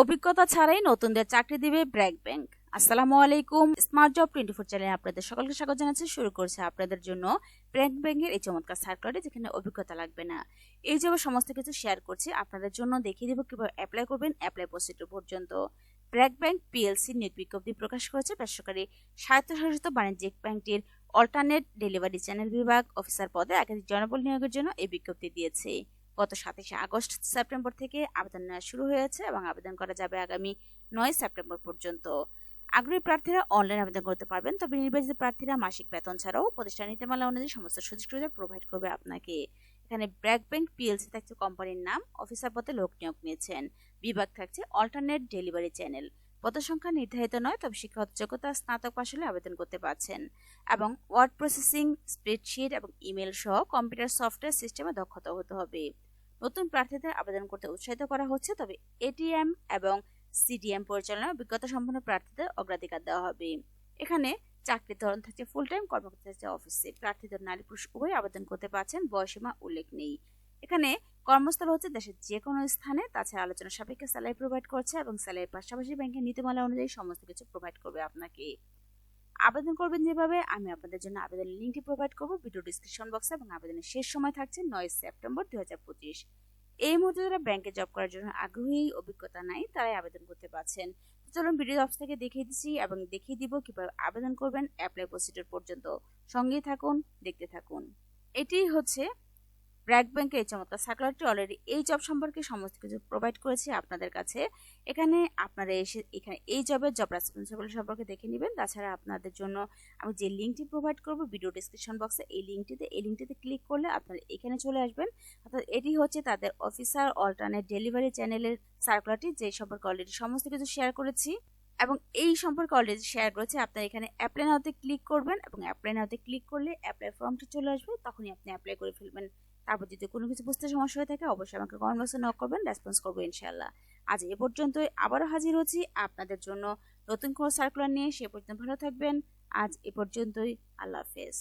অভিজ্ঞতা ছাড়াই নতুনদের চাকরি দিবে ব্র্যাক ব্যাংক। আসসালামু আলাইকুম। স্মার্ট জব টোয়েন্টি ফোর চ্যানেলে আপনাদের সকলকে স্বাগত জানাচ্ছি। শুরু করছে আপনাদের জন্য ব্র্যাক ব্যাংকের এই চমৎকার সার্কুলারে যেখানে অভিজ্ঞতা লাগবে না। এই জবে সমস্ত কিছু শেয়ার করছি, আপনাদের জন্য দেখিয়ে দেবো কীভাবে অ্যাপ্লাই করবেন অ্যাপ্লাই প্রসিডিউর পর্যন্ত। ব্র্যাক ব্যাংক পিএলসি নিয়োগ বিজ্ঞপ্তি প্রকাশ করেছে বেসরকারি স্বায়ত্তশাসিত বাণিজ্যিক ব্যাংকটির অল্টারনেট ডেলিভারি চ্যানেল বিভাগ। অফিসার পদে একাধিক জনবল নিয়োগের জন্য এই বিজ্ঞপ্তি দিয়েছে। গত সাতাশে আগস্ট সেপ্টেম্বর থেকে আবেদন নেওয়া শুরু হয়েছে এবং আবেদন করা যাবে আগামী নয় সেপ্টেম্বর পর্যন্ত। আগ্রহী প্রার্থীরা অনলাইন আবেদন করতে পারবেন, তবে নির্বাচিত প্রার্থীরা মাসিক বেতন ছাড়াও প্রতিষ্ঠান নীতিমালা অনুযায়ী সমস্ত সুযোগ সুবিধা প্রোভাইড করবে আপনাকে। এখানে ব্র্যাক ব্যাংক পিএলসি থাকছে কোম্পানির নাম, অফিসার পদে লোক নিয়োগ নিয়েছেন। বিভাগ থাকছে অল্টারনেট ডেলিভারি চ্যানেল পদ সংখ্যা নির্ধারিত নয়, তবে শিক্ষাগত যোগ্যতা স্নাতক পাশ হলে আবেদন করতে পারছেন। এবং ওয়ার্ড প্রসেসিং স্প্রেডশিট এবং ইমেল সহ কম্পিউটার সফটওয়্যার সিস্টেমে দক্ষতা হতে হবে। নতুন প্রার্থীদের আবেদন করতে উৎসাহিত করা হচ্ছে, তবে এটিএম এবং সিডিএম পরিচালনা অভিজ্ঞতা সম্পন্ন প্রার্থীদের অগ্রাধিকার দেওয়া হবে। এখানে চাকরির ধরন থাকছে ফুল টাইম কর্মকর্তা থাকছে অফিসে প্রার্থীদের নারী পুরুষ উভয় আবেদন করতে পারছেন বয়সীমা উল্লেখ নেই। এখানে কর্মস্থল হচ্ছে দেশের যে কোনো স্থানে, তাছাড়া আলোচনা সাপেক্ষে স্যালারি প্রোভাইড করছে এবং স্যালারির পাশাপাশি ব্যাংকের নীতিমালা অনুযায়ী সমস্ত কিছু প্রোভাইড করবে আপনাকে। আবেদন করবেন যেভাবে, আমি আপনাদের জন্য আবেদনের লিঙ্কটি প্রোভাইড করব ভিডিও ডিসক্রিপশন বক্সে এবং আবেদনের শেষ সময় থাকছে নয় সেপ্টেম্বর দু হাজার পঁচিশ। এই মুহূর্তে যারা ব্যাংকে জব করার জন্য আগ্রহী, অভিজ্ঞতা নাই, তারাই আবেদন করতে পারছেন। চলুন ভিডিও অফিস থেকে দেখিয়ে দিচ্ছি এবং দেখিয়ে দিব কীভাবে আবেদন করবেন অ্যাপ্লাই প্রসিডিওর পর্যন্ত। সঙ্গেই থাকুন, দেখতে থাকুন। এটি হচ্ছে ব্র্যাক ব্যাংকের এই চমৎকার সার্কুলারটি অলরেডি এই জব সম্পর্কে সমস্ত কিছু প্রোভাইড করেছি আপনাদের কাছে। এখানে আপনারা এসে, এখানে এই জবের জব রেসপন্সিবল সম্পর্কে দেখে নেবেন। তাছাড়া আপনাদের জন্য আমি যে লিঙ্কটি প্রোভাইড করব ভিডিও ডিসক্রিপশন বক্সে এই লিঙ্কটিতে এই লিঙ্কটিতে ক্লিক করলে আপনারা এখানে চলে আসবেন। অর্থাৎ এটি হচ্ছে তাদের অফিসার অল্টারনেট ডেলিভারি চ্যানেলের সার্কুলারটি, যে সম্পর্কে অলরেডি সমস্ত কিছু শেয়ার করেছি। এবং এই সম্পর্কে অলরেডি শেয়ার করেছে, আপনারা এখানে অ্যাপ্লাই নাওতে ক্লিক করবেন এবং অ্যাপ্লাই নাওতে ক্লিক করলে অ্যাপ্লাই ফর্মটি চলে আসবে। তখনই আপনি অ্যাপ্লাই করে ফেলবেন। তারপর যদি কোনো কিছু বুঝতে সমস্যা হয়ে থাকে, অবশ্যই আমাকে কমেন্ট বক্সে নক করবেন রেসপন্স করব ইনশাল্লাহ আজ এ পর্যন্তই, আবারও হাজির হচ্ছি আপনাদের জন্য নতুন কোনো সার্কুলার নিয়ে, সে পর্যন্ত ভালো থাকবেন। আজ এ পর্যন্তই, আল্লাহ হাফেজ।